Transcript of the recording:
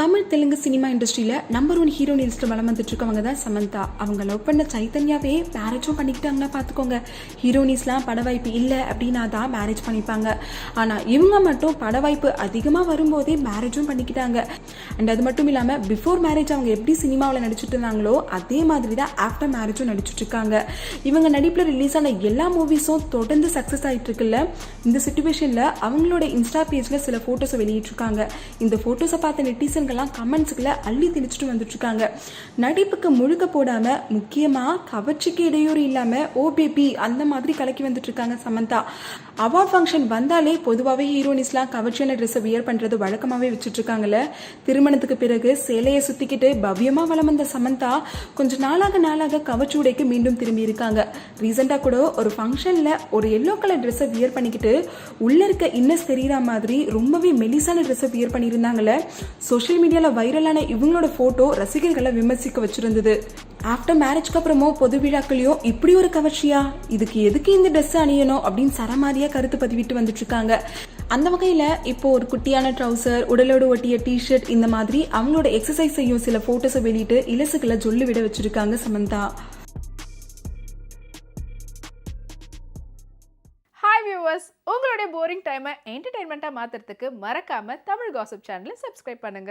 Tamil Telugu cinema இண்டஸ்ட்ரியில் number one hero லிஸ்ட்டில் வளம் வந்துட்டு இருக்கவங்க தான் சமந்தா. அவங்க லவ் பண்ண சைத்தன்யாவே மேரேஜும் பண்ணிக்கிட்டாங்கன்னா பார்த்துக்கோங்க ஹீரோனிஸ்லாம் பட வாய்ப்பு இல்லை அப்படின்னா தான் மேரேஜ் பண்ணிப்பாங்க. ஆனால் இவங்க மட்டும் பட வாய்ப்பு அதிகமாக வரும்போதே மேரேஜும் பண்ணிக்கிட்டாங்க. அண்ட் அது மட்டும் இல்லாமல் பிஃபோர் மேரேஜ் அவங்க எப்படி சினிமாவில் நடிச்சிட்டு இருந்தாங்களோ அதே மாதிரி தான் ஆஃப்டர் மேரேஜும் நடிச்சிட்டு இருக்காங்க இவங்க நடிப்பில் ரிலீஸ் ஆன எல்லா மூவிஸும் தொடர்ந்து சக்ஸஸ் ஆகிட்டு இருக்குல்ல இந்த சுச்சுவேஷனில் அவங்களோட இன்ஸ்டா பேஜில் சில ஃபோட்டோஸை வெளியிட்டிருக்காங்க. இந்த ஃபோட்டோஸை பார்த்த நெட்டிசன் நெட்டிசன்கள்லாம் கமெண்ட்ஸுக்குள்ளே அள்ளி திணிச்சிட்டு வந்துட்டு இருக்காங்க நடிப்புக்கு முழுக்க போடாமல் முக்கியமாக கவர்ச்சிக்கு இடையூறு இல்லாமல் ஓபிபி அந்த மாதிரி கலக்கி வந்துட்டு இருக்காங்க சமந்தா. அவார்ட் ஃபங்க்ஷன் வந்தாலே பொதுவாகவே ஹீரோனிஸ்லாம் கவர்ச்சியான ட்ரெஸ்ஸை வியர் பண்ணுறது வழக்கமாகவே வச்சுட்ருக்காங்கல்ல திருமணத்துக்கு பிறகு சேலையை சுற்றிக்கிட்டு பவ்யமாக வளம் வந்த சமந்தா கொஞ்சம் நாளாக நாளாக கவர்ச்சி உடைக்கு மீண்டும் திரும்பி இருக்காங்க. ரீசெண்டாக கூட ஒரு ஃபங்க்ஷனில் ஒரு எல்லோ கலர் ட்ரெஸ்ஸை வியர் பண்ணிக்கிட்டு உள்ளே இருக்க இன்னஸ் தெரியுற மாதிரி ரொம்பவே மெலிசான ட்ரெஸ்ஸை வியர் பண்ணியிருந்தாங்கல்ல. சோஷியல் மீடியாவில் வைரலான இவங்களோட ஃபோட்டோ ரசிகர்களை விமர்சிக்க வச்சிருந்தது. ஆஃப்டர் மேரேஜ்க்கு அப்புறமோ பொது விழாக்களையும் இப்படி ஒரு கவர்ச்சியா? இதுக்கு எதுக்கு இந்த ட்ரெஸ் அணியணும் அப்படின்னு சரமாரியா கருத்து பதிவிட்டு வந்துட்டு இருக்காங்க. அந்த வகையில் இப்போ ஒரு குட்டியான ட்ரௌசர் உடலோடு ஒட்டிய டிஷர்ட் இந்த மாதிரி அவங்களோட எக்ஸசைஸ் செய்யும் சில ஃபோட்டோஸை வெளியிட்டு இலசுகளை சொல்லி விட வச்சிருக்காங்க சமந்தா. ஹாய் வியூவர்ஸ் உங்களுடைய போரிங் டைமை என்டர்டைன்மெண்ட்டாக மாற்றுறதுக்கு மறக்காமல் தமிழ் காசிப் சேனலை சப்ஸ்கிரைப் பண்ணுங்கள்